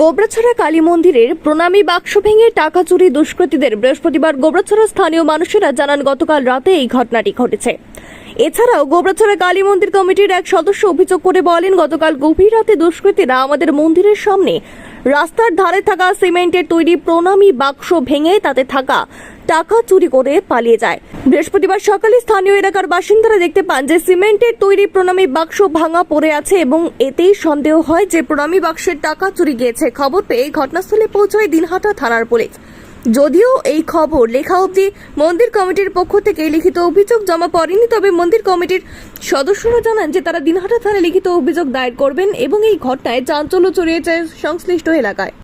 গোবরাছড়া কালী মন্দিরের প্রণামী বাক্স ভেঙে টাকা চুরি দুষ্কৃতীদের বৃহস্পতিবার গোবরাছড়া স্থানীয় মানুষেরা জানান, গতকাল রাতে এই ঘটনাটি ঘটেছে। এছাড়াও গোবরাছড়া কালী মন্দির কমিটির এক সদস্য অভিযোগ করে বলেন, গতকাল গভীর রাতে দুষ্কৃতীরা আমাদের মন্দিরের সামনে রাস্তার ধারে থাকা সিমেন্টের তৈরি প্রণামী বাক্স ভেঙে তাতে থাকা টাকা চুরি করে পালিয়ে যায়। বৃহস্পতিবার সকালে স্থানীয় এলাকার বাসিন্দারা দেখতে পান যে সিমেন্টের তৈরি প্রণামী বাক্স ভাঙা পড়ে আছে এবং এতেই সন্দেহ হয় যে প্রণামী বাক্সের টাকা চুরি গিয়েছে। খবর পেয়ে ঘটনাস্থলে পৌঁছয় দিনহাটা থানার পুলিশ। যদিও এই খবর লেখা অবধি মন্দির কমিটির পক্ষ থেকে লিখিত অভিযোগ জমা পড়েনি, তবে মন্দির কমিটির সদস্যরা জানান যে তারা দিনহাটা থানায় লিখিত অভিযোগ দায়ের করবেন এবং এই ঘটনায় চাঞ্চল্য ছড়িয়েছে সংশ্লিষ্ট এলাকায়।